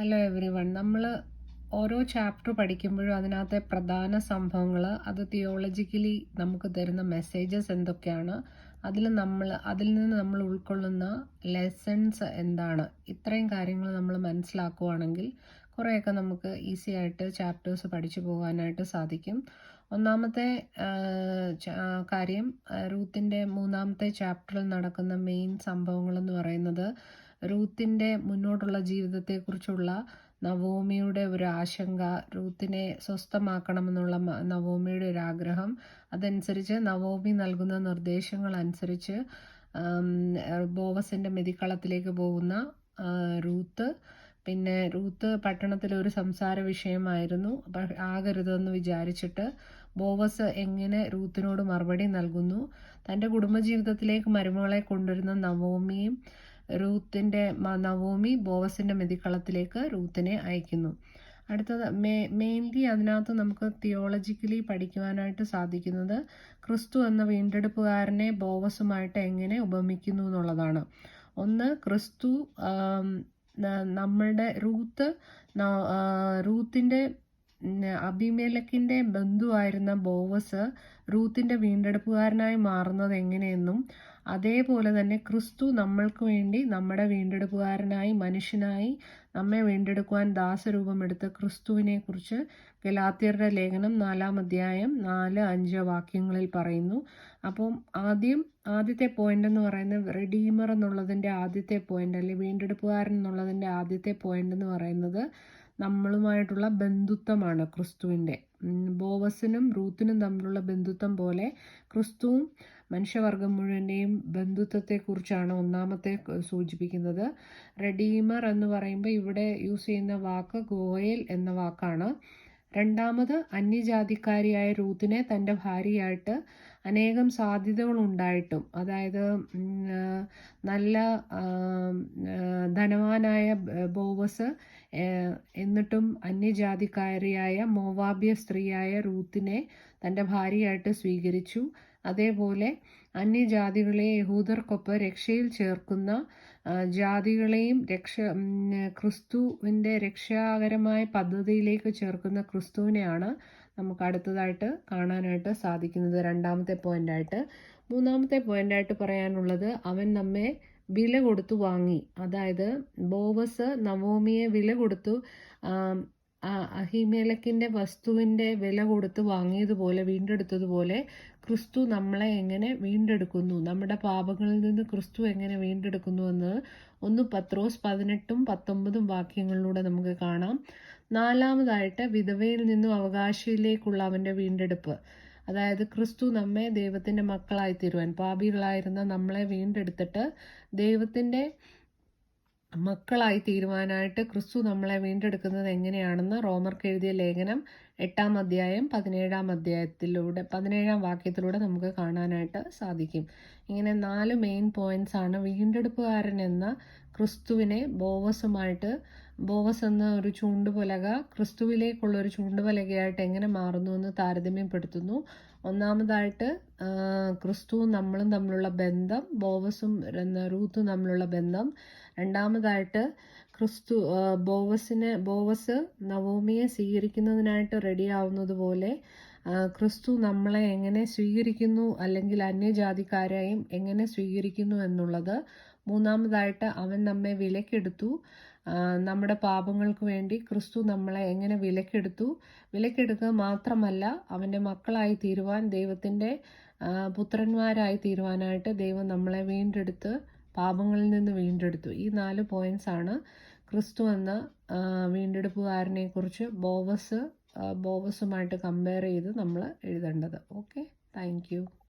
Hello every one നമ്മൾ ഓരോ chapter പഠിക്കുമ്പോഴും അതിനകത്തെ പ്രധാന സംഭവങ്ങൾ അത് തിയോളജിക്കലി നമുക്ക് തരുന്ന മെസ്സേജസ് എന്തൊക്കെയാണ് അതിൽ നമ്മൾ അതിൽ നിന്ന് നമ്മൾ ഉൾക്കൊള്ളുന്ന ലെസൺസ് എന്താണ് ഇത്രയും കാര്യങ്ങൾ നമ്മൾ മനസ്സിലാക്കുവാണെങ്കിൽ കുറേയൊക്കെ നമുക്ക് ഈസി ആയിട്ട് ചാപ്റ്റേഴ്സ് പഠിച്ചു പോകാനായിട്ട് സാധിക്കും. ഒന്നാമത്തെ കാര്യം റൂത്തിന്റെ മൂന്നാമത്തെ ചാപ്റ്ററിൽ നടക്കുന്ന മെയിൻ സംഭവങ്ങളെന്ന് പറയുന്നത് റൂത്തിന്റെ മുന്നോട്ടുള്ള ജീവിതത്തെക്കുറിച്ചുള്ള നവോമിയുടെ ഒരു ആശങ്ക റൂത്തിനെ സ്വസ്ഥമാക്കണമെന്നുള്ള നവോമിയുടെ ഒരു ആഗ്രഹം. അതനുസരിച്ച് നവോമി നൽകുന്ന നിർദ്ദേശങ്ങൾ അനുസരിച്ച് ബോവസിന്റെ മെതിക്കളത്തിലേക്ക് പോകുന്ന റൂത്ത്. പിന്നെ റൂത്ത് പട്ടണത്തിലെ ഒരു സംസാര വിഷയമായിരുന്നു. ആകരുതെന്ന് വിചാരിച്ചിട്ട് ബോവസ് എങ്ങനെ റൂത്തിനോട് മറുപടി നൽകുന്നു? തന്റെ കുടുംബജീവിതത്തിലേക്ക് മരുമകളെ കൊണ്ടുവരുന്ന നവോമിയും റൂത്തിന്റെ നവോമി ബോവസിന്റെ മെതിക്കളത്തിലേക്ക് റൂത്തിനെ അയക്കുന്നു. അടുത്തത് മേ മെയിൻലി അതിനകത്ത് നമുക്ക് തിയോളജിക്കലി പഠിക്കുവാനായിട്ട് സാധിക്കുന്നത് ക്രിസ്തു എന്ന വീണ്ടെടുപ്പുകാരനെ ബോവസുമായിട്ട് എങ്ങനെ ഉപമിക്കുന്നു എന്നുള്ളതാണ്. ഒന്ന് ക്രിസ്തു നമ്മളുടെ റൂത്ത് റൂത്തിന്റെ അഭിമേലക്കിന്റെ ബന്ധുവായിരുന്ന ബോവസ് റൂത്തിന്റെ വീണ്ടെടുപ്പുകാരനായി മാറുന്നത് എങ്ങനെയെന്നും അതേപോലെ തന്നെ ക്രിസ്തു നമ്മൾക്ക് വേണ്ടി നമ്മുടെ വീണ്ടെടുപ്പുകാരനായി മനുഷ്യനായി നമ്മെ വീണ്ടെടുക്കുവാൻ ദാസരൂപമെടുത്ത ക്രിസ്തുവിനെ കുറിച്ച് ഗലാത്യരുടെ ലേഖനം നാലാം അധ്യായം നാല് അഞ്ച് വാക്യങ്ങളിൽ പറയുന്നു. അപ്പം ആദ്യം ആദ്യത്തെ പോയിന്റ് എന്ന് പറയുന്നത് റെഡീമർ എന്നുള്ളതിന്റെ ആദ്യത്തെ പോയിന്റ് അല്ലെങ്കിൽ വീണ്ടെടുപ്പുകാരൻ എന്നുള്ളതിന്റെ ആദ്യത്തെ പോയിന്റ് എന്ന് പറയുന്നത് നമ്മളുമായിട്ടുള്ള ബന്ധുത്വമാണ് ക്രിസ്തുവിന്റെ. ബോവസിനും റൂത്തിനും തമ്മിലുള്ള ബന്ധുത്വം പോലെ ക്രിസ്തുവും മനുഷ്യവർഗം മുഴുവന്റെയും ബന്ധുത്വത്തെക്കുറിച്ചാണ് ഒന്നാമത്തെ സൂചിപ്പിക്കുന്നത്. റെഡീമർ എന്ന് പറയുമ്പോൾ ഇവിടെ യൂസ് ചെയ്യുന്ന വാക്ക് ഗോയൽ എന്ന വാക്കാണ്. രണ്ടാമത് അന്യജാതിക്കാരിയായ റൂത്തിനെ തന്റെ ഭാര്യയായിട്ട് അനേകം സാധ്യതകൾ ഉണ്ടായിട്ടും അതായത് നല്ല ധനവാനായ ബോവസ് എന്നിട്ടും അന്യജാതിക്കാരിയായ മോവാബ്യ സ്ത്രീയായ റൂത്തിനെ തന്റെ ഭാര്യയായിട്ട് സ്വീകരിച്ചു. അതേപോലെ അന്യജാതികളെ യഹൂദർക്കൊപ്പം രക്ഷയിൽ ചേർക്കുന്ന ജാതികളെയും രക്ഷ ക്രിസ്തുവിന്റെ രക്ഷാകരമായ പദ്ധതിയിലേക്ക് ചേർക്കുന്ന ക്രിസ്തുവിനെയാണ് നമുക്ക് അടുത്തതായിട്ട് കാണാനായിട്ട് സാധിക്കുന്നത് രണ്ടാമത്തെ പോയിന്റായിട്ട് മൂന്നാമത്തെ പോയിന്റായിട്ട് പറയാനുള്ളത് അവൻ നമ്മെ വില കൊടുത്തു വാങ്ങി. അതായത് ബോവസ് നവോമിയെ വില കൊടുത്തു അഹിമേലക്കിന്റെ വസ്തുവിന്റെ വില കൊടുത്ത് വാങ്ങിയതുപോലെ വീണ്ടെടുത്തതുപോലെ ക്രിസ്തു നമ്മളെ എങ്ങനെ വീണ്ടെടുക്കുന്നു? നമ്മുടെ പാപങ്ങളിൽ നിന്ന് ക്രിസ്തു എങ്ങനെ വീണ്ടെടുക്കുന്നു എന്ന് ഒന്ന് പത്രോസ് പതിനെട്ടും പത്തൊമ്പതും വാക്യങ്ങളിലൂടെ നമുക്ക് കാണാം. നാലാമതായിട്ട് വിധവയിൽ നിന്നും അവകാശിയിലേക്കുള്ള അവന്റെ വീണ്ടെടുപ്പ്. അതായത് ക്രിസ്തു നമ്മെ ദൈവത്തിന്റെ മക്കളായി തീരുവാൻ പാപികളായിരുന്ന നമ്മളെ വീണ്ടെടുത്തിട്ട് ദൈവത്തിന്റെ മക്കളായി തീരുവാനായിട്ട് ക്രിസ്തു നമ്മളെ വീണ്ടെടുക്കുന്നത് എങ്ങനെയാണെന്ന് റോമർക്ക് എഴുതിയ ലേഖനം എട്ടാം അധ്യായം പതിനേഴാം അധ്യായത്തിലൂടെ പതിനേഴാം വാക്യത്തിലൂടെ നമുക്ക് കാണാനായിട്ട് സാധിക്കും. ഇങ്ങനെ നാല് മെയിൻ പോയിന്റ്സ് ആണ് വീണ്ടെടുപ്പുകാരൻ എന്ന ക്രിസ്തുവിനെ ബോവസുമായിട്ട് ബോവസ് എന്ന ഒരു ചൂണ്ടുപലക ക്രിസ്തുവിലേക്കുള്ള ഒരു ചൂണ്ടുപലകയായിട്ട് എങ്ങനെ മാറുന്നു എന്ന് താരതമ്യപ്പെടുത്തുന്നു. ഒന്നാമതായിട്ട് ക്രിസ്തുവും നമ്മളും തമ്മിലുള്ള ബന്ധം ബോവസും റൂത്തും തമ്മിലുള്ള ബന്ധം. രണ്ടാമതായിട്ട് ക്രിസ്തു ബോവസിനെ ബോവസ് നവോമിയെ സ്വീകരിക്കുന്നതിനായിട്ട് റെഡി ആവുന്നത് പോലെ ക്രിസ്തു നമ്മളെ എങ്ങനെ സ്വീകരിക്കുന്നു അല്ലെങ്കിൽ അന്യജാതിക്കാരെയും എങ്ങനെ സ്വീകരിക്കുന്നു എന്നുള്ളത് മൂന്നാമതായിട്ട് അവൻ നമ്മെ വിലക്കെടുത്തു. നമ്മുടെ പാപങ്ങൾക്ക് വേണ്ടി ക്രിസ്തു നമ്മളെ എങ്ങനെ വിലക്കെടുത്തു? വിലക്കെടുക്കുക മാത്രമല്ല അവന്റെ മക്കളായി തീരുവാൻ ദൈവത്തിന്റെ പുത്രന്മാരായി തീരുവാനായിട്ട് ദൈവം നമ്മളെ വീണ്ടെടുത്ത് പാപങ്ങളിൽ നിന്ന് വീണ്ടെടുത്തു. ഈ നാല് പോയിന്റ്സ് ആണ് ക്രിസ്തു എന്ന വീണ്ടെടുപ്പുകാരനെ കുറിച്ച് ബോവസ് ബോവസുമായിട്ട് കമ്പയർ ചെയ്ത് നമ്മൾ എഴുതേണ്ടത്. Okay thank